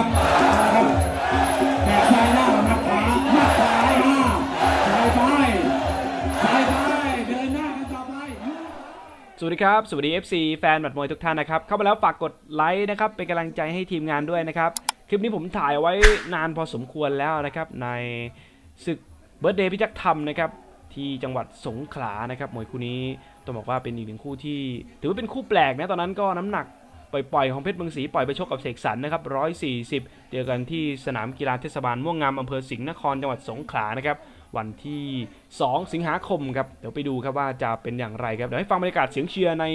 ครับเอาละครับแขกซ้ายหน้าหมัดขวาหมัดขวามาซ้ายไปซ้ายไปเดินหน้ากันต่อไป สวัสดีครับ สวัสดี FC แฟนหมัดมวยทุกท่านนะครับ เข้ามาแล้วฝากกดไลค์นะครับ เป็นกำลังใจให้ทีมงานด้วยนะครับ คลิปนี้ผมถ่ายไว้นานพอสมควรแล้วนะครับ ในศึกเบิร์ดเดย์พิจักธรรมนะครับที่จังหวัดสงขลานะครับมวยคู่นี้ต้องบอกว่าเป็นอีกหนึ่งคู่ที่ ถือว่าเป็นคู่แปลกนะตอนนั้นก็น้ำหนัก ปล่อยๆของเพชรเมืองศรีปล่อยไปชกกับเสกสรรนะครับ 140 เจอกันที่สนามกีฬาเทศบาลม่วงงามอำเภอสิงห์นครจังหวัดสงขลานะครับวันที่ 2 สิงหาคมครับเดี๋ยวไปดูครับว่าจะเป็นอย่างไรครับเดี๋ยวให้ฟังบรรยากาศเสียงเชียร์ใน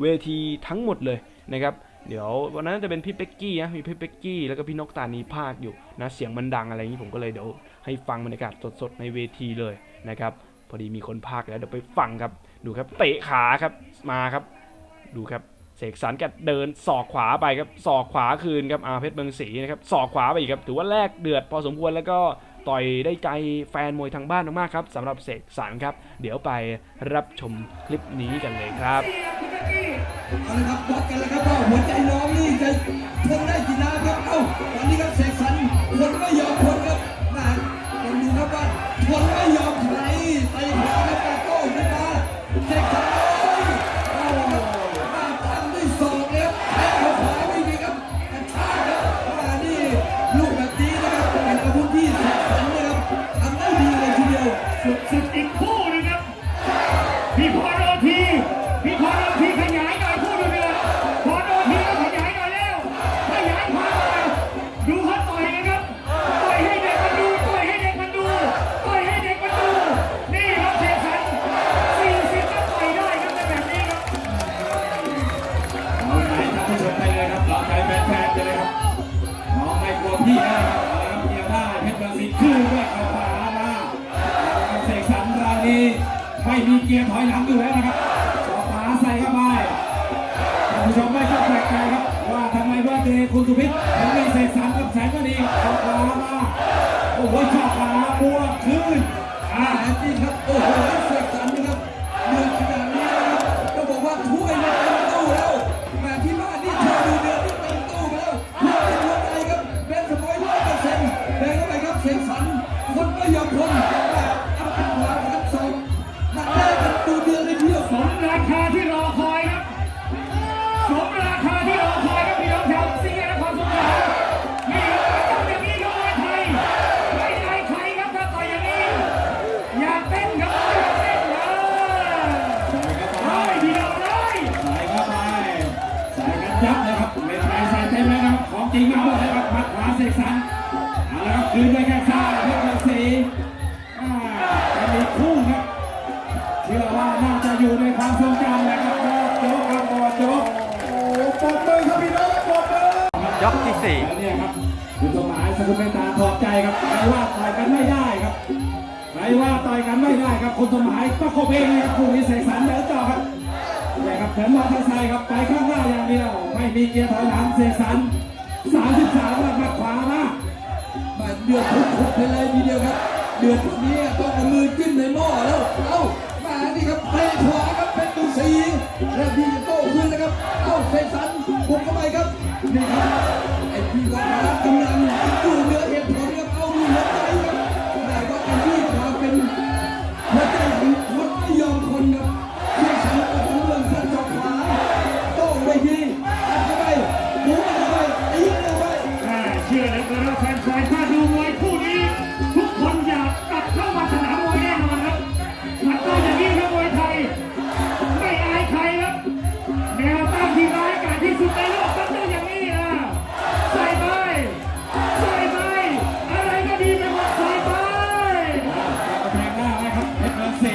เวทีทั้งหมดเลยนะครับเดี๋ยววันนั้นจะเป็นพี่เป็กกี้นะมีพี่เป็กกี้แล้วก็พี่นกตานีภาคอยู่นะเสียงมันดังอะไรอย่างนี้ผมก็เลยเดี๋ยวให้ฟังบรรยากาศสดๆในเวทีเลยนะครับพอดีมีคนภาคแล้วเดี๋ยวไปฟังครับดูครับเตะขาครับมาครับ ดูครับ เสกสรรแกเดินศอกขวาไปครับศอกขวาคืนครับอาเพชรเมืองศรีนะครับศอกขวาไปอีกครับถือว่าแลกเดือดพอสมควรแล้วก็ต่อยได้ใจแฟนมวยทางบ้านมากๆครับสำหรับเสกสรรครับ เดี๋ยวไปรับชมคลิปนี้กันเลยครับเอาละครับวัดกันแล้วครับว่าหัวใจน้องนี่จะทนได้กี่น้ำครับเอ้าตอนนี้ครับเสกสรรคนไม่ยอมคนครับนะลองดูครับว่าทนไม่ยอม ไม่มีเกียร์ถอยหลังอยู่แล้วนะครับขอขวาใส่เข้าไปท่านผู้ชมไม่ต้องแปลกใจครับว่าทำไมว่าเดย์คุณสุพิษถึงมีเสกสามกับแสงมณีเข่าขวามาโอ้โหขอขวาบวกขึ้นอ่าจริงครับโอ้โหเสก จริงมาหมดเลยครับมัดขวาเสกสรรเอาละครับคืนด้วยแค่ซ้ายเพชรเมืองศรีอ่าจะมีคู่ครับเชื่อว่าน่าจะอยู่ในความทรงจำนะครับบอสโจ๊กครับบอสโจ๊กโอ้โหปรบมือครับพี่น้องปรบมือยกที่สี่แล้วเนี่ยครับคุณสมหมายสกุลเมตตาขอบใจครับใครว่าต่อยกันไม่ได้ครับใครว่าต่อยกันไม่ได้ครับคุณสมหมายก็คบเองนะครับคู่นี้เสกสรรเดินต่อครับนี่ครับเหมือนมอเตอร์ไซค์ครับไปข้างหน้าอย่างเดียว ไม่มีเกียร์ถอยหลังเสกสรร เดือดทุกๆไปเลยทีเดียวครับ เดือดแบบนี้ต้องเอามือจิ้มในหม้อแล้วเอ้ามาที่ครับเตะขวาครับเป็นตุสีแล้วดีจะโต้ขึ้นนะครับเอ้าเฟสันบุกเข้าไปครับนี่ครับไอ้พี่ก็มาพละกำลัง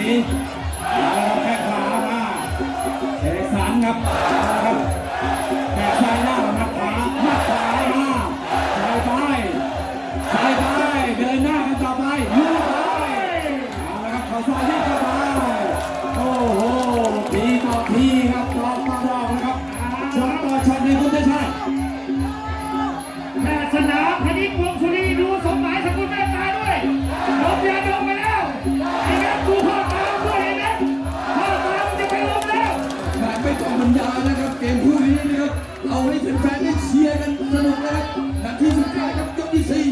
แข้งขวามาเสกสรรครับ เอาให้แฟนๆได้เชียร์กันสนุกนะครับนาที่สุดท้ายครับยกที่สี่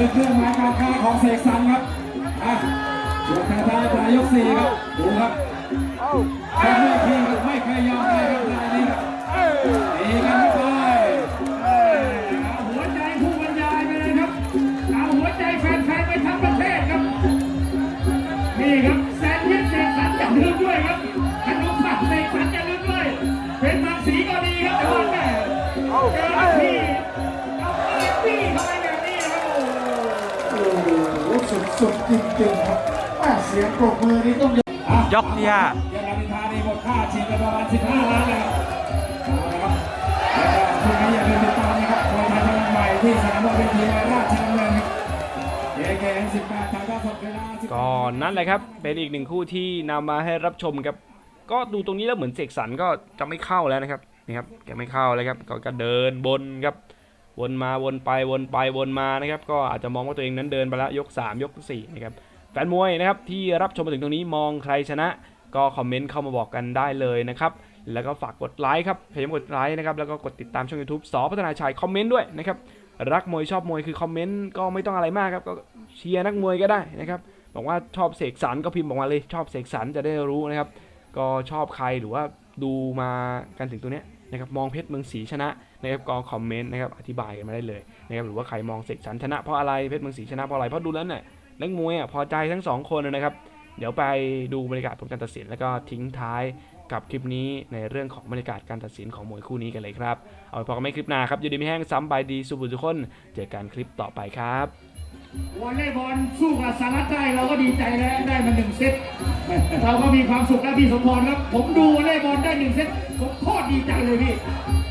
คือเครื่องหมายการค้าของเสกสรรครับอะช่วงท้ายๆปลายยกสี่ครับ ดูครับแค่เมื่อพี่ครับไม่เคยยอมใครครับรายนี้ครับดีกันไม่ไสุดๆจริงๆครับแม่เสียงปรบมือนี้ต้องอะยกที่ห้าเยอรมนิทานี่หมดค่าฉีดไปประมาณ 15 ล้านเลยครับเอาละครับแล้วก็พรุ่งนี้อย่าลืมติดตามนะครับมวยไทยพลังใหม่ที่สนามมวยเวทีมวยราชดำเนินครับเอเกน18ถ่ายทอดสดเวลา18ก็นั่นแหละครับ เป็นอีกหนึ่งคู่ที่นำมาให้รับชมครับ ก็ดูตรงนี้แล้วเหมือนเสกสรรก็จะไม่เข้าแล้วนะครับนี่ครับแกไม่เข้าเลยครับก็ก็เดินบนครับ วนมาวนไปวนไปวนมานะครับก็อาจจะมองว่าตัวเองนั้นเดินไปแล้วยก 3 ยก 4 นะครับแฟนมวยนะครับที่รับชมมาถึงตรงนี้มองใครชนะ ก็คอมเมนต์เข้ามาบอกกันได้เลยนะครับแล้วก็ฝากกดไลค์ครับพยายามกดไลค์นะครับแล้วก็กดติดตามช่อง YouTube สอพัฒนาชัยคอมเมนต์ด้วยนะครับรักมวยชอบมวยคือคอมเมนต์ก็ไม่ต้องอะไรมากครับก็เชียร์นักมวยก็ได้นะครับบอกว่าชอบเสกสรรก็พิมพ์บอกมาเลยชอบเสกสรรจะได้รู้นะครับ ก็ชอบใครหรือว่าดูมากันถึงตัวเนี้ย นะครับมองเพชรเมืองศรีชนะนะครับก็คอมเมนต์นะครับอธิบายกันมาได้เลยนะครับหรือว่าใครมองเสกสรรชนะเพราะอะไรเพชรเมืองศรีชนะเพราะอะไรเพราะดูแล้วเนี่ยนักมวยอะพอใจทั้งสองคนนะครับเดี๋ยวไปดูบรรยากาศผลการตัดสินแล้วก็ทิ้งท้ายกับคลิปนี้ในเรื่องของบรรยากาศการตัดสินของมวยคู่นี้กันเลยครับ เอาไปพอกันไม่คลิปหน้าครับอยู่ดีไม่แห้งซ้ำไปดีสุบุทุกคน เจอกันคลิปต่อไปครับ วอลเลย์บอลสู้กับสหรัฐได้เราก็ดีใจแล้วได้มาหนึ่งเซตเราก็มีความสุขแล้วพี่สมพรครับ ผมดูวอลเลย์บอลได้หนึ่งเซตผมโคตรดีใจเลยพี่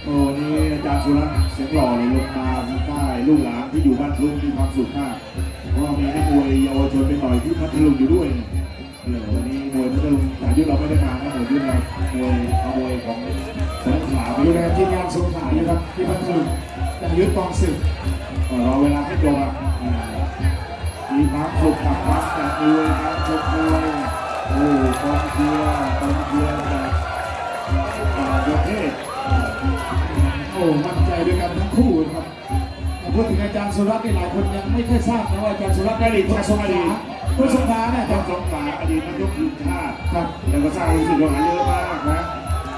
โอ้นี่อาจารย์สุรัตน์เสียงหล่อเลยลงมาใต้ลูกหลานที่อยู่บ้านลุงมีความสุขมากเพราะว่ามีนักมวยเยาวชนไปหน่อยที่พัทลุงอยู่ด้วยเนี่ยเออวันนี้มวยพัทลุงสายุทธเราไม่ได้มานะมวยยุทธเรามวยเอามวยของสงขลาไปดูด้วยแลนะทีมงานสงขลาอยู่ครับที่พัทลุงแต่ยึดกองศึกก็รอเวลาให้จบอะ อ่ามีความสุขกับความแต่มวยการชกมวยโอ้กองเชียร์กองเชียร์จากต่างประเทศโอ้มั่นใจด้วยกันทั้งคู่ครับแต่พูดถึงอาจารย์สุรัตน์นี่หลายคนยังไม่ค่อยทราบนะว่าอาจารย์สุรัตน์ได้ดีจากสงขลาคนสงขลาเนี่ยอาจาจากรย์สงขลาอดีตนายกทีมชาติครับแล้วก็สร้างรู้สึกว่าเยอะมากนะ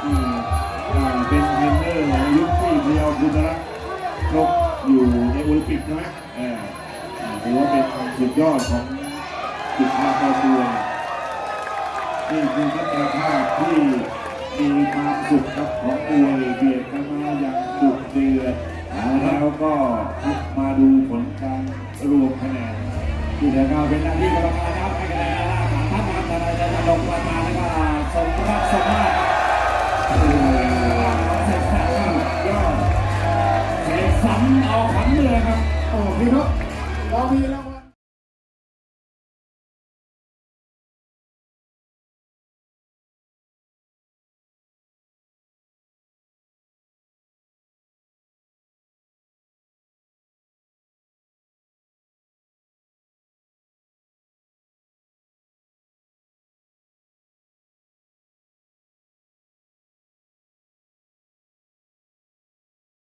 อ่าเป็นเทรนเนอร์ยุคที่พยาวคุณรักชกอยู่ในโอลิมปิกใช่ไหมเอออ่า ถือว่าเป็นสุดยอดของจุดภาพครอบครัวนี่คือพัฒนาภาพที่มีความสุขครับของมวยเบียดกันมาอย่างดุเดือดแล้วก็มาดูผลการรวมคะแนนที่เหลือก็เป็นหน้าที่กรรมการครับให้คะแนนล่าสามท่านนะครับทนาจะลงประธานแล้วก็สมรับสมมาตรโอ้โหเสกสรรครับยอดเสกสรรเอาขวัญเมืองครับโอ้พี่นก